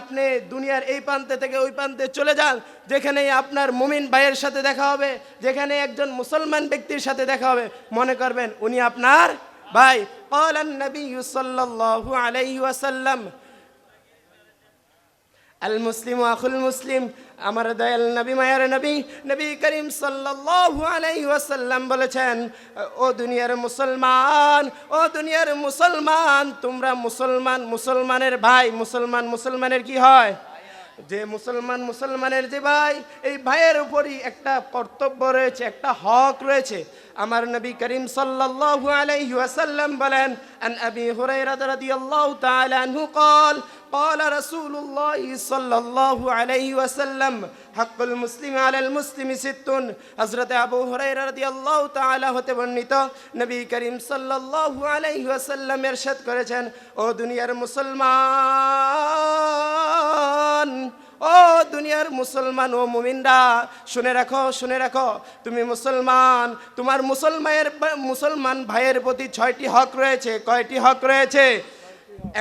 আপনি দুনিয়ার এই প্রান্তে থেকে ওই প্রান্তে চলে যান যেখানে আপনার মুমিন ভাইয়ের সাথে দেখা হবে যেখানে একজন মুসলমান ব্যক্তির সাথে দেখা হবে মনে করবেন উনি আপনার ভাই قال النبي صلى الله عليه وسلم আল মুসলিম আখুল মুসলিম আমার দয়াল নবী মায়ার নবী নবী করিম সাল্লাল্লাহু আলাইহি ওয়াসাল্লাম বলেছেন ও দুনিয়ার মুসলমান ও দুনিয়ার মুসলমান তোমরা মুসলমান মুসলমানের ভাই মুসলমান মুসলমানের কি হয় যে মুসলমান মুসলমানের যে ভাই এই ভাইয়ের উপরই একটা কর্তব্য রয়েছে একটা হক রয়েছে আমার নবী করিম সাল্লাল্লাহু আলাইহি ওয়াসাল্লাম বলেন আন আবি হুরায়রা রাদিয়াল্লাহু তাআলা আনহু قال قال رسول الله صلى الله عليه وسلم حق المسلم على المسلم ست হযরত আবু হুরায়রা রাদিয়াল্লাহু তাআলা হতে বর্ণিত নবী করিম সাল্লাল্লাহু আলাইহি ওয়াসাল্লাম ইরশাদ করেছেন ও দুনিয়ার মুসলমান ও দুনিয়ার মুসলমান ও মুমিনরা শুনে রাখো শুনে রাখো তুমি মুসলমান তোমার মুসলমানের মুসলমান ভাইয়ের প্রতি ছয়টি হক রয়েছে কয়টি হক রয়েছে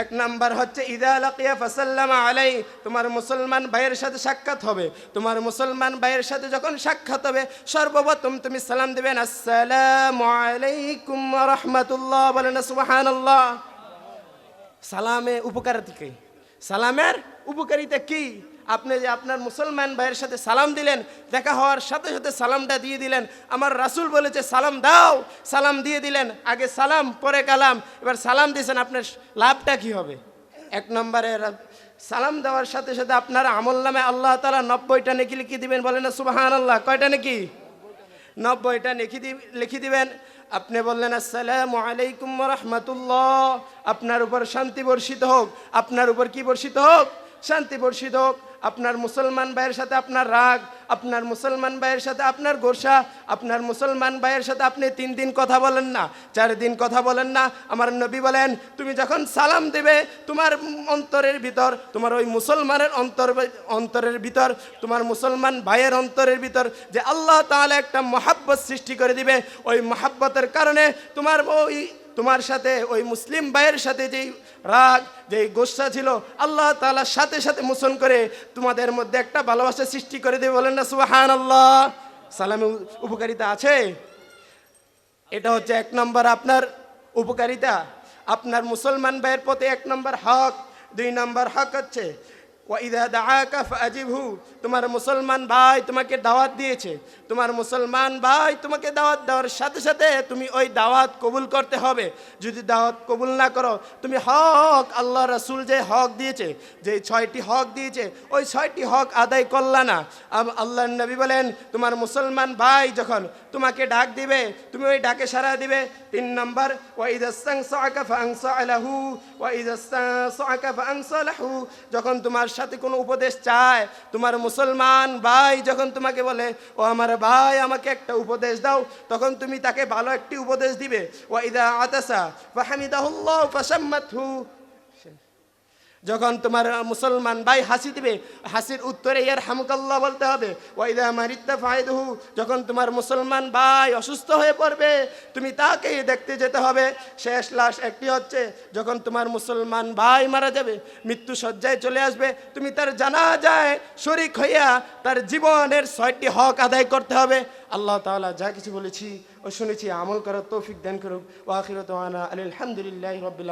এক নাম্বার হচ্ছে, ইদা লাকিয়া ফাসাল্লামা আলাই তোমার মুসলমান ভাইয়ের সাথে সাক্ষাৎ হবে। তোমার মুসলমান ভাইয়ের সাথে যখন সাক্ষাৎ হবে, সর্বপ্রথম তুমি সালাম দেবেন আসসালামু আলাইকুম রাহমাতুল্লাহ বলেন, সুবহানাল্লাহ সালামে উপকারিতা কি? সালামের উপকারিতা কি? আপনি যে আপনার মুসলমান ভাইয়ের সাথে সালাম দিলেন, দেখা হওয়ার সাথে সাথে সালামটা দিয়ে দিলেন। আমার রাসূল বলেছে, সালাম দাও। সালাম দিয়ে দিলেন। আগে সালাম, পরে কালাম। এবার সালাম দিয়েছেন, আপনার লাভটা কি হবে? এক নম্বরে সালাম দেওয়ার সাথে সাথে আপনার আমল নামে আল্লাহ তালা নব্বইটা নেকি লিখে দিবেন, বলেন না সুবাহান আল্লাহ কয়টা নাকি? নব্বইটা দি, লিখে দিবেন। আপনি বললেন, আসসালামু আলাইকুম রহমতুল্লাহ। আপনার উপর শান্তি বর্ষিত হোক। আপনার উপর কি বর্ষিত হোক? শান্তি বর্ষিত হোক। আপনার মুসলমান ভাইয়ের সাথে আপনার রাগ, আপনার মুসলমান ভাইয়ের সাথে আপনার গোসা, আপনার মুসলমান ভাইয়ের সাথে আপনি তিন দিন কথা বলেন না, চার দিন কথা বলেন না। আমার নবী বলেন, তুমি যখন সালাম দেবে, তোমার অন্তরের ভিতর, তোমার ওই মুসলমানের অন্তর, অন্তরের ভিতর, তোমার মুসলমান ভাইয়ের অন্তরের ভিতর যে আল্লাহ তাহলে একটা মহাব্বত সৃষ্টি করে দিবে, ওই মহাব্বতের কারণে তোমার ওই তোমার সাথে, ওই মুসলিম ভাইয়ের সাথে যেই রাগ, যেই গোসা ছিল, আল্লাহ তাআলার সাথে সাথে মোচন করে তোমাদের মধ্যে একটা ভালোবাসা সৃষ্টি করে দেবে বলেন না সুবাহান আল্লাহ সালামে উপকারিতা আছে? এটা হচ্ছে এক নম্বর আপনার উপকারিতা। আপনার মুসলমান ভাইয়ের প্রতি এক নম্বর হক, দুই নম্বর হক হচ্ছে তোমার মুসলমান ভাই তোমাকে দাওয়াত দিয়েছে। তোমার মুসলমান ভাই তোমাকে দাওয়াত দেওয়ার সাথে সাথে তুমি ওই দাওয়াত কবুল করতে হবে। যদি দাওয়াত কবুল না করো, তুমি হক আল্লাহ রাসূল যে হক দিয়েছে, যে ছয়টি হক দিয়েছে, ওই ছয়টি হক আদায় করলা না। আল্লাহর নবী বলেন, তোমার মুসলমান ভাই যখন তোমাকে ডাক দিবে, তুমি ওই ডাকে সাড়া দিবে। তিন নম্বর ফাংসালাহু যখন তোমার সাথে কোনো উপদেশ চায়? তোমার মুসলমান ভাই যখন তোমাকে বলে, ও আমার ভাই, আমাকে একটা উপদেশ দাও, তখন তুমি তাকে ভালো একটি উপদেশ দিবে। ও ওয়াইদা আতাসা ফাহামিদাহুল্লাহ ফাসাম্মাতহু যখন তোমার মুসলমান ভাই হাসি দিবে, হাসির উত্তরে ইয়ার হামকাল্লাহ বলতে হবে, ওয়াইদা মারিত্তা ফায়দহু যখন তোমার মুসলমান ভাই অসুস্থ হয়ে পড়বে, তুমি তাকেই দেখতে যেতে হবে। শেষ লাশ একটি হচ্ছে, যখন তোমার মুসলমান ভাই মারা যাবে, মৃত্যু সজ্জায় চলে আসবে, তুমি তার জানা যায় শরিক হইয়া তার জীবনের ছয়টি হক আদায় করতে হবে। আল্লাহ তাআলা যা কিছু বলেছি ও শুনেছি, আমল করার তৌফিক দান করুক। ওয়াখিরত আলহামদুলিল্লাহ রবিল